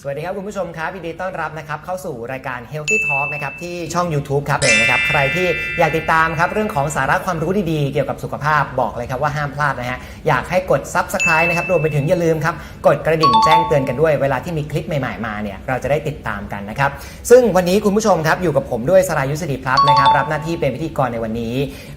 สวัสดีครับคุณผู้ชมครับยินดีต้อนรับนะครับเข้าสู่รายการ Healthy Talk นะครับที่ช่อง YouTube ครับเองนะครับใครที่อยากติดตามครับเรื่องของสาระความรู้ดีๆ เกี่ยวกับสุขภาพบอกเลยครับว่าห้ามพลาดนะฮะอยากให้กด Subscribe นะครับรวมไปถึงอย่าลืมครับกดกระดิ่งแจ้งเตือนกันด้วยเวลาที่มีคลิปใหม่ๆมาเนี่ยเราจะได้ติดตามกันนะครับซึ่งวันนี้คุณผู้ชมครับอยู่กับผมด้วยสรายุทธศรีพลับนะครับรับหน้าที่เป็นพิธีกรในวันนี้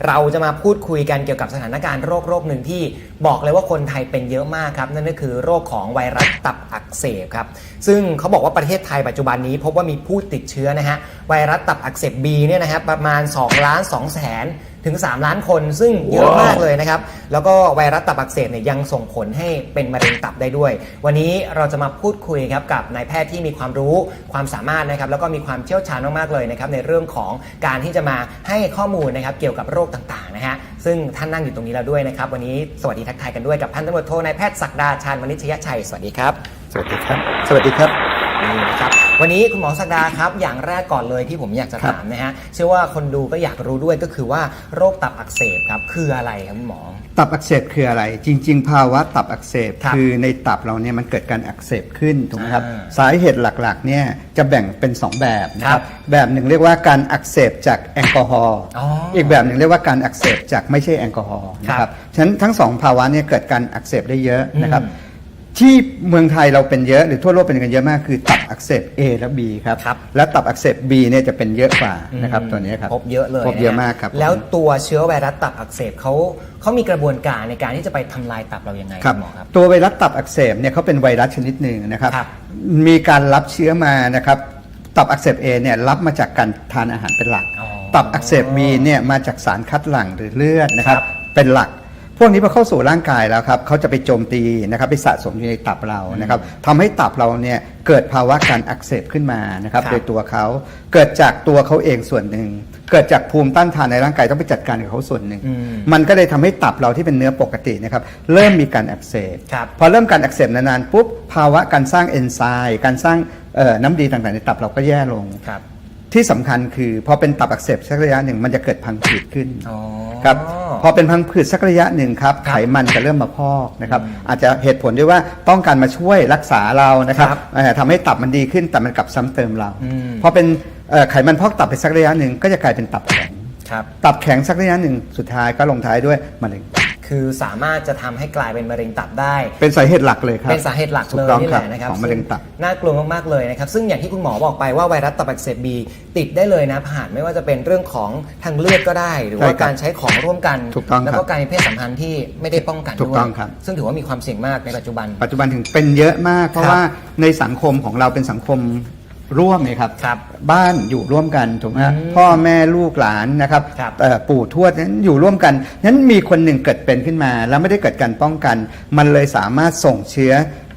เราจะมาพูดคุยกันเกี่ยวกับสถานการณ์โรคโรคหนึ่งที่บอกเลยว่าคนไทยเป็นเยอะมากครับนั่นก็คือโรคของไวรัสตับอักเสบครับซึ่งึ่งเขาบอกว่าประเทศไทยปัจจุบันนี้พบว่ามีผู้ติดเชื้อนะฮะไวรัสตับอักเสบ B เนี่ยนะฮะประมาณ2ล้าน2แสนถึง 3 ล้านคนซึ่งเยอะมากเลยนะครับ แล้วก็ไวรัสตับอักเสบเนี่ยยังส่งผลให้เป็นมะเร็งตับได้ด้วย วันนี้เราจะมาพูดคุยครับกับนายแพทย์ที่มีความรู้ความสามารถนะครับ แล้วก็มีความเชี่ยวชาญมากๆเลยนะครับในเรื่องของการที่จะมาให้ข้อมูลนะครับเกี่ยวกับโรคต่างๆนะฮะซึ่งท่านนั่งอยู่ตรงนี้แล้วด้วยนะครับ วันนี้สวัสดีทักทายกันด้วยกับพันตำรวจโทนายแพทย์ศักดาชาญวณิชยชัยสวัสดีครับ สวัสดีครับ สวัสดีครับ นี่นะครับวันนี้คุณหมอศักดาครับอย่างแรกก่อนเลยที่ผมอยากจะครับถามนะฮะเชื่อว่าคนดูก็อยากรู้ด้วยก็คือว่าโรคตับอักเสบครับคืออะไรครับคุณหมอ ตับอักเสบคืออะไร จริง ๆ ภาวะตับอักเสบครับคือในตับเราเนี่ยมันเกิดการอักเสบขึ้นถูกไหมครับอ่าสาเหตุหลักๆเนี่ยจะแบ่งเป็น 2 แบบนะคครัรับบแบบหนึ่งเรียกว่าการอักเสบจากแอลกอฮอล์อ๋ออีอีกแบบหนึ่งเรียกว่าการอักเสบจากไม่ใช่แอลกอฮอล์นะคครัรับบฉะนั้นทั้งสองภาวะเนี่ยเกิดการอักเสบได้เยอะนะครับ อืม ที่เมืองไทยเราเป็นเยอะหรือทั่วโลกเป็นกันเยอะมากคือตับอักเสบ A และ B ครับ ครับ และตับอักเสบ B เนี่ยจะเป็นเยอะกว่านะครับอืมตัวนี้ครับพบเยอะเลยพบเยอะนฮมากครับ แล้วตัวเชื้อไวรัสตับอักเสบเขาเขามีกระบวนการในการที่จะไปทำลายตับเรายังไงคคุรับณหมอครับ ตัวไวรัสตับอักเสบเนี่ยเขาเป็นไวรัสชนิดหนึ่งนะครับครับ มีการรับเชื้อมานะครับตับอักเสบ A เนี่ยรับมาจากการทานอาหารเป็นหลักอ๋อตับอักเสบ B เนี่ยมาจากสารคัดหลั่งหรือเลือดนะครับครับเป็นหลักพ วกนี้พอเข้าสู่ร่างกายแล้วครับเขาจะไปโจมตีนะครับไปสะสมอยู่ในตับเรานะครับทำให้ตับเราเนี่ยเกิดภาวะการอักเสบขึ้นมานะครับครับโดยตัวเขาเกิดจากตัวเขาเองส่วนหนึ่ง เกิดจากภูมิต้านทานในร่างกายต้องไปจัดการกับเขาส่วนหนึ่ง อืมมันก็เลยทำให้ตับเราที่เป็นเนื้อปกตินะครับเริ่มมีการอักเสบ ครับ พอเริ่มการอักเสบนานๆปุ๊บภาวะการสร้างเอนไซม์การสร้างเอ่อน้ำดีต่างๆในตับเราก็แย่ลง ครับ ที่สำคัญคือพอเป็นตับอักเสบสักระยะหนึ่งมันจะเกิดพังผืดขึ้นอ๋อ ครับพอเป็นพังผืดสักระยะหนึ่งครับครับไขมันจะเริ่มมาพอกนะครับอืมอาจจะเหตุผลด้วยว่าต้องการมาช่วยรักษาเรานะครับครับเอ่อทำให้ตับมันดีขึ้นแต่มันกลับซ้ำเติมเราอืม พอเป็นเอ่อไขมันพอกตับไปสักระยะหนึ่งก็จะกลายเป็นตับแข็ง ครับ ตับแข็งสักระยะหนึ่งสุดท้ายก็ลงท้ายด้วยมะเร็ง คือสามารถจะทำให้กลายเป็นมะเร็งตับได้ เป็นสาเหตุหลักเลยครับ เป็นสาเหตุหลักถูเลกยต้องนี่คแหรับละนะครับของมะเร็งตับซึ่น่ากลัวมากๆเลยนะครับ ซึ่งอย่างที่คุณหมอบอกไปว่าไวรัสตับอักเสบบีติดได้เลยนะผ่านไม่ว่าจะเป็นเรื่องของทางเลือดก็ได้ หรือว่าใช่ครับการใช้ของร่วมกันถูกต้องครับแล้วก็การมีเพศสัมพันธ์ที่ไม่ได้ป้องกันถูกด้วยต้องครับซึ่งถือว่ามีความเสี่ยงมากในปัจจุบัน ปัจจุบันถึงเป็นเยอะมาก เพราะครับว่าในสังคมของเราเป็นสังคม ร่วมไงครับครับบ้านอยู่ร่วมกันถูกไหมฮะอืมพ่อแม่ลูกหลานนะครับครับเอ่อปู่ทวดนั้นอยู่ร่วมกันนั้นมีคนหนึ่งเกิดเป็นขึ้นมา แล้วไม่ได้เกิดการป้องกัน มันเลยสามารถส่งเชื้อ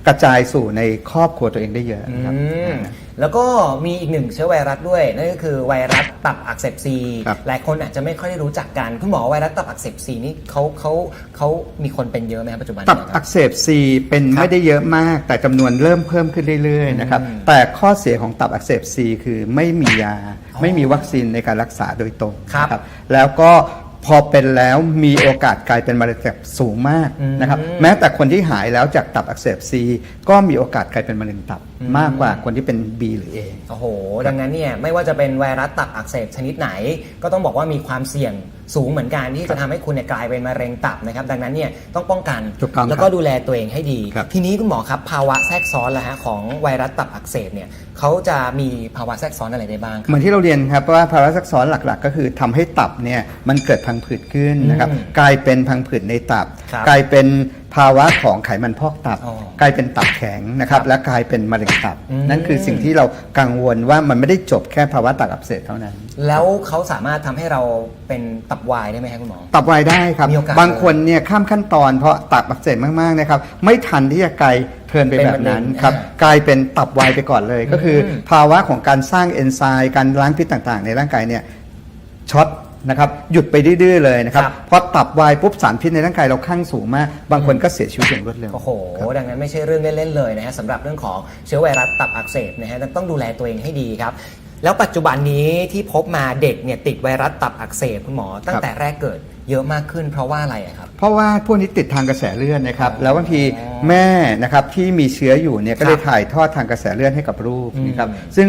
กระจายสู่ในครอบครัวตัวเองได้เยอะนะครับ อืม แล้วก็มีอีกหนึ่งเชื้อไวรัสด้วย นั่นก็คือไวรัสตับอักเสบซีครับหลายคนอาจจะไม่ค่อยได้รู้จักกัน คุณหมอไวรัสตับอักเสบซีนี่เขาเขาเขามีคนเป็นเยอะไหมครับปัจจุบันตับเนี่ยคอัรับ กเสบซีเป็นครับไม่ได้เยอะมาก แต่จำนวนเริ่มเพิ่มขึ้นเรื่อยๆนะครับอืมแต่ข้อเสียของตับอักเสบซีคือไม่มียา อ๋อไม่มีวัคซีนในการรักษาโดยตรงครับ นะแล้วก็ พอเป็นแล้วมีโอกาสกลายเป็นมะเร็งตับสูงมากอืมนะครับแม้แต่คนที่หายแล้วจากตับอักเสบซีก็มีโอกาสกลายเป็นมะเร็งตับอืมมากกว่าคนที่เป็น B หรือ A โอ้โห ดังนั้นเนี่ยไม่ว่าจะเป็นไวรัสตับอักเสบชนิดไหน ก็ต้องบอกว่ามีความเสี่ยง สูงเหมือนกันที่จะทำให้คุณเนี่ยกลายเป็นมะเร็งตับนะครับดังนั้นเนี่ยต้องป้องกันถูกต้องแล้วก็ครับดูแลตัวเองให้ดีครับทีนี้คุณหมอครับภาวะแทรกซ้อนละฮะของไวรัสตับอักเสบเนี่ยเขาจะมีภาวะแทรกซ้อนอะไรได้บ้างครับเหมือนที่เราเรียนครับว่าภาวะแทรกซ้อนหลักๆ ก็คือทำให้ตับเนี่ยมันเกิดพังผืดขึ้นนะครับอืมกลายเป็นพังผืดในตับครับ กลายเป็นภาวะของไขมันพอกตับ อ๋อกลายเป็นตับแข็งนะครับ และกลายเป็นมะเร็งตับ อืม นั่นคือสิ่งที่เรากังวลว่ามันไม่ได้จบแค่ภาวะตับอักเสบเท่านั้น แล้วเขาสามารถทำให้เราเป็นตับวายได้ไหมครับคุณหมอ ตับวายได้ครับ มีโอกาสบางคนเนี่ยข้ามขั้นตอนเพราะตับอักเสบมากๆนะครับ ไม่ทันที่จะไกลเทิร์นไปเป็นแบบนั้นมะเร็งครับอ่ากลายเป็นตับวายไปก่อนเลย ก็คืออมภาวะของการสร้างเอนไซม์การล้างพิษต่างๆ ในร่างกายเนี่ยช็อต นะครับหยุดไปดื้อๆเลยนะครับครับพอตับวายปุ๊บสารพิษในร่างกายเราข้างสูงมาก บางคนก็เสียชีวิตอย่างรวดเร็ว โอ้โห ดังนั้นไม่ใช่เรื่องเล่น ๆ เลยนะฮะสำหรับเรื่องของเชื้อไวรัสตับอักเสบนะฮะต้องดูแลตัวเองให้ดีครับ แล้วปัจจุบันนี้ที่พบมาเด็กเนี่ยติดไวรัสตับอักเสบคุณหมอ ตั้งแต่แรกเกิดเยอะมากขึ้นเพราะว่าอะไรอะครับ เพราะว่าพวกนี้ติดทางกระแสเลือดนะครับอ๋อแล้วบางทีแม่นะครับที่มีเชื้ออยู่เนี่ยก็เลยครับถ่ายทอดทางกระแสเลือดให้กับลูกอืมนะครับซึ่ง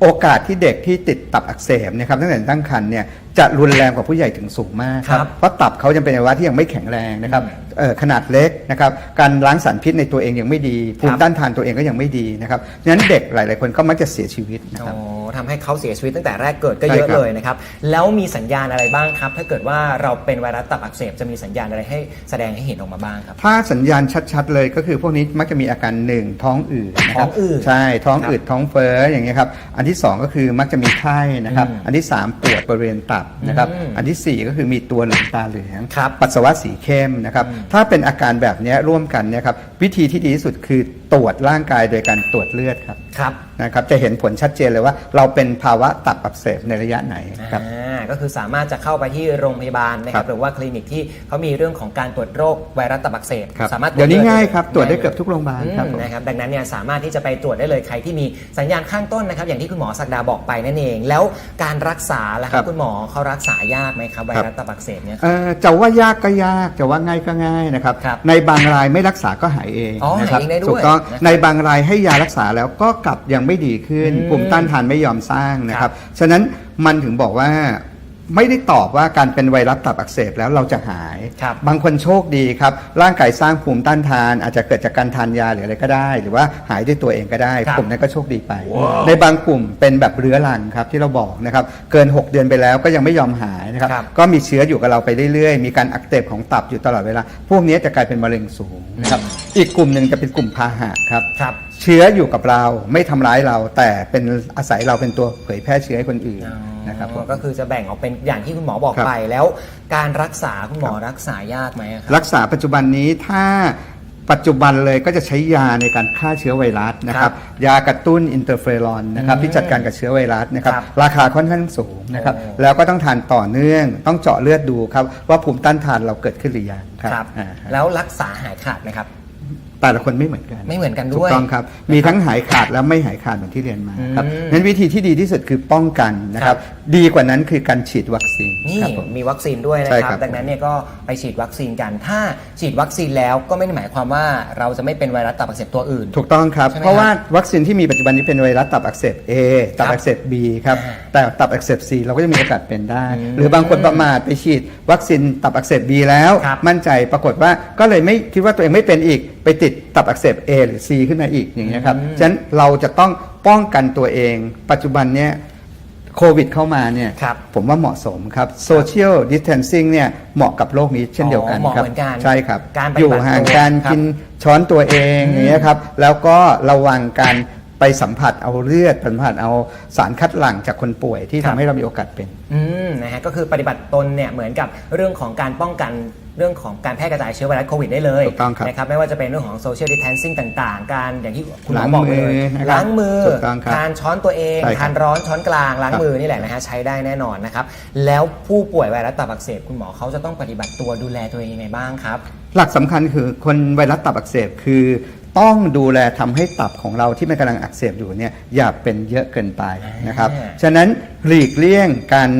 โอกาสที่เด็กที่ติดตับอักเสบนะครับตั้งแต่ตั้งครรภ์เนี่ย จะรุนแรงกว่าผู้ใหญ่ถึงสูงมากคครัรับบเพราะตับเขายังเป็นอวัยวะที่ยังไม่แข็งแรงนะครับเอ่อขนาดเล็กนะครับการล้างสารพิษในตัวเองยังไม่ดีภูมิต้านทานตัวเองก็ยังไม่ดีนะครับฉะนั้นเด็กหลาย ๆ คนก็มักจะเสียชีวิตนะครับอ๋อทำให้เขาเสียชีวิตตั้งแต่แรกเกิดก็ใช่เยอะครับเลยนะครับแล้วมีสัญญาณอะไรบ้างครับ ถ้าเกิดว่าเราเป็นไวรัสตับอักเสบจะมีสัญญาณอะไรให้แสดงให้เห็นออกมาบ้างครับถ้าสัญญาณชัด ๆ เลยก็คือพวกนี้มักจะมีอาการหนึ่งท้องอืดนะคท้รัอบงอืดใช่ท้องครับอืดท้องเฟ้ออย่างเงี้ยครับอันที่สองก็คือมักจะมีไข้นะครับอืมอันที่สามปวดบริเวณตับนะครับอืมอันที่สี่ก็คือมีตัวเหลืองตาเหลืองครับปัสสาวะสีเข้มนะครับ ถ้าเป็นอาการแบบเนี้ยร่วมกันเนี่ยครับวิธีที่ดีที่สุดคือ ตรวจร่างกายโดยการตรวจเลือดครับครับนะครับจะเห็นผลชัดเจนเลยว่า เราเป็นภาวะตับอักเสบในระยะไหนครับอ่าก็คือสามารถจะเข้าไปที่โรงพยาบาลนะคครัรับบหรือว่าคลินิกที่เขามีเรื่องของการตรวจโรคไวรัสตับอักเสบครับสามารถเดี๋ยวนี้ลือง่ายครับตรวจได้ลเกือบทุกโรงพยาบาลครับอืมผมนะครับดังนั้นเนี่ยสามารถที่จะไปตรวจได้เลยใครที่มีสัญญาณข้างต้นนะครับ อย่างที่คุณหมอศักดาบอกไปนั่นเอง แล้วการรักษาล่ะคครัรับบคุณหมอเขารักษายากไหมครับไวรัสตับอักเสบเนี่ยเอ่อจะว่ายากก็ยากจะว่าง่ายก็ง่ายนะครับครับในบางรายไม่รักษาก็หายเองอ๋อนะครับหายเองได้ด้วยถูกต้องนะครับในบางรายให้ยารักษาแล้วก็กลับยังไม่ดีขึ้นอืมภูมิต้านทานไม่ยอมสร้างนะคครัรับบฉะนั้นมันถึงบอกว่า ไม่ได้ตอบว่าการเป็นไวรัสตับอักเสบแล้วเราจะหาย ครับบางคนโชคดีครับ ร่างกายสร้างภูมิต้านทาน อาจจะเกิดจากการทานยาหรืออะไรก็ได้ หรือว่าหายด้วยตัวเองก็ได้ครับกลุ่มนั้นก็โชคดีไปในบางกลุ่มเป็นแบบเรื้อรังครับที่เราบอกนะครับเกิน 6 เดือนไปแล้วก็ยังไม่ยอมหายนะครับครับก็มีเชื้ออยู่กับเราไปเรื่อยๆ มีการอักเสบของตับอยู่ตลอดเวลา พวกนี้จะกลายเป็นมะเร็งสูงนะครับอีกกลุ่มหนึ่งจะเป็นกลุ่มพาหะครับ ครับ เชื้ออยู่กับเราไม่ทำร้ายเรา แต่เป็นอาศัยเราเป็นตัวเผยแพร่เชื้อให้คนอื่นนะครับผม ก็คือจะแบ่งออกเป็นอย่างที่คุณหมอบอกครับไปแล้ว การรักษาคุณหมอรักษายากไหมอะครับ รักษาปัจจุบันนี้ถ้าปัจจุบันเลยก็จะใช้ยาในการฆ่าเชื้อไวรัสนะคครัรับบยากระตุ้นอินเตอร์เฟอรอนนะครับอืมที่จัดการกับเชื้อไวรัสนะครับครับราคาค่อนข้างสูงนะครับโอ้แล้วก็ต้องทานต่อเนื่องต้องเจาะเลือดดูครับว่าภูมิต้านทานเราเกิดขึ้นหรือยังครับครับ อ่าฮะแล้วรักษาหายขาดไหมครับ แต่ละคนไม่เหมือนกันไม่เหมือนกันถูด้วยกต้องครับ มีทั้งหายขาดและไม่หายขาดเหมือนที่เรียนมาครับอืมนั้นวิธีที่ดีที่สุดคือป้องกันนะครับ ดีกว่านั้นคือการฉีดวัคซีนนี่ครับผมมีวัคซีนด้วยนะใช่คครัรับบดังนั้นเนี่ยก็ไปฉีดวัคซีนกัน ถ้าฉีดวัคซีนแล้วก็ไม่ได้หมายความว่าเราจะไม่เป็นไวรัสตับอักเสบตัวอื่น ถูกต้องครับใช่ไหมเพราะว่าวัคซีนที่มีปัจจุบันนี้เป็นไวรัสตับอักเสบ A ตับอักเสบ B ครับอ่าแต่ตับอักเสบ C เราก็จะมีโอกาสเป็นได้อืมหรือบางคนประมาทไปฉีดวัคซีนตับอักเสบ B แล้วครับมั่นใจปรากฏว่าก็เลยไม่คิดว่าตัวเองไม่เป็นอีก ไปติดตับอักเสบ A หรือ C ขึ้นมาอีกอย่างเงี้ยครับอืมฉะนั้นเราจะต้องป้องกันตัวเอง ปัจจุบันเนี้ยโควิดเข้ามาเนี่ยครับผมว่าเหมาะสมครับ social distancing เนี่ยเหมาะกับโลกนี้เช่นเดียวกันอ๋อเหมาะครับเหมือนกันใช่ครับการปฏิบัติอยู่ห่างกันตัวครับกินช้อนตัวเองอืมอย่างเงี้ยครับแล้วก็ระวังการไปสัมผัสเอาเลือดสัมผัสเอาสารคัดหลั่งจากคนป่วยที่ครัทำบให้เรามีโอกาสเป็น อืมนะฮะก็คือปฏิบัติตนเนี่ยเหมือนกับเรื่องของการป้องกัน เรื่องของการแพร่กระจายเชื้อไวรัสโควิดได้เลยถูกต้องครับนะครับไม่ว่าจะเป็นเรื่องของโซเชียลดิ t แทนซิ่งต่างๆ การอย่างที่คุณหมอล้างบอกไปเลยมือนะครับล้างมือถูกต้องครับทานช้อนตัวเองใช่ครับทานร้อนช้อนกลางล้างครับมือนี่แหละนะฮะใช้ได้แน่นอนนะครับแล้วผู้ป่วยไวรัสตับอักเสบคุณหมอเขาจะต้องปฏิบัติตัวดูแลตัวเองยังไงบ้างครับ หลักสำคัญคือคนไวรัสตับอักเสบคือ ต้องดูแลทำให้ตับของเราที่มันกำลังอักเสบอยู่เนี่ยอย่าเป็นเยอะเกินไปนะครับ อ่า ฉะนั้นหลีกเลี่ยงการ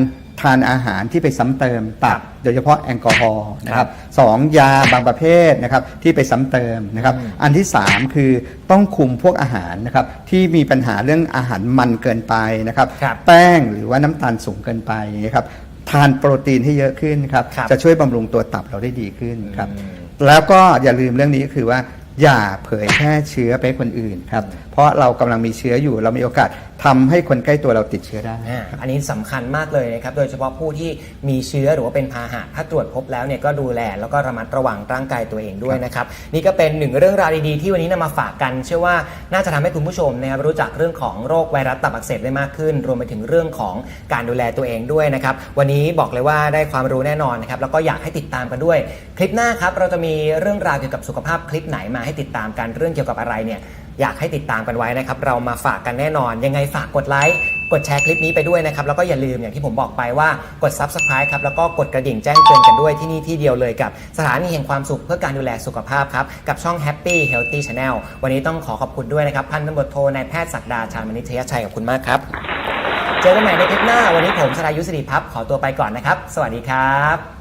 ทานอาหารที่ไปซ้ำเติมตับโดยเฉพาะแอลกอฮอล์นะครับสองยาบางประเภทนะครับที่ไปซ้ำเติมนะครับอืมอันที่ 3 คือต้องคุมพวกอาหารนะครับที่มีปัญหาเรื่องอาหารมันเกินไปนะครับครับแป้งหรือว่าน้ำตาลสูงเกินไปนะครับทานโปรตีนให้เยอะขึ้นครับครับจะช่วยบำรุงตัวตับเราได้ดีขึ้นครับอืมแล้วก็อย่าลืมเรื่องนี้ก็คือว่าอย่าเผยแพร่เชื้อไปให้คนอื่นครับ เพราะเรากำลังมีเชื้ออยู่ เรามีโอกาสทำให้คนใกล้ตัวเราติดเชื้อได้ อันนี้สำคัญมากเลยนะครับ โดยเฉพาะผู้ที่มีเชื้อหรือว่าเป็นพาหะ ถ้าตรวจพบแล้วเนี่ยก็ดูแลแล้วก็ระมัดระวังร่างกายตัวเองด้วยนะครับ นี่ก็เป็นหนึ่งเรื่องราวดีๆที่วันนี้นำมาฝากกัน เชื่อว่าน่าจะทำให้คุณผู้ชมนะครับรู้จักเรื่องของโรคไวรัสตับอักเสบได้มากขึ้น รวมไปถึงเรื่องของการดูแลตัวเองด้วยนะครับ วันนี้บอกเลยว่าได้ความรู้แน่นอนนะครับ แล้วก็อยากให้ติดตามกันด้วย คลิปหน้าครับเราจะมีเรื่องราวเกี่ยวกับสุขภาพคลิปไหนมาให้ติดตามกันเรื่องเกี่ยวกับอะไรเนี่ย อยากให้ติดตามกันไว้นะครับ เรามาฝากกันแน่นอน ยังไงฝากกดไลค์ กดแชร์คลิปนี้ไปด้วยนะครับ แล้วก็อย่าลืมอย่างที่ผมบอกไปว่ากด Subscribe ครับ แล้วก็กดกระดิ่งแจ้งเตือนกันด้วยที่นี่ที่เดียวเลยกับ สถานีแห่งความสุขเพื่อการดูแลสุขภาพครับ กับช่อง Happy Healthy Channel วันนี้ต้องขอขอบคุณด้วยนะครับ พันตำรวจโทนายแพทย์ศักดาชาญมณิชยชัยขอบคุณมากครับ เจอกันใหม่ในคลิปหน้า วันนี้ผมสรายุทธสิริพัฒน์ขอตัวไปก่อนนะครับ สวัสดีครับ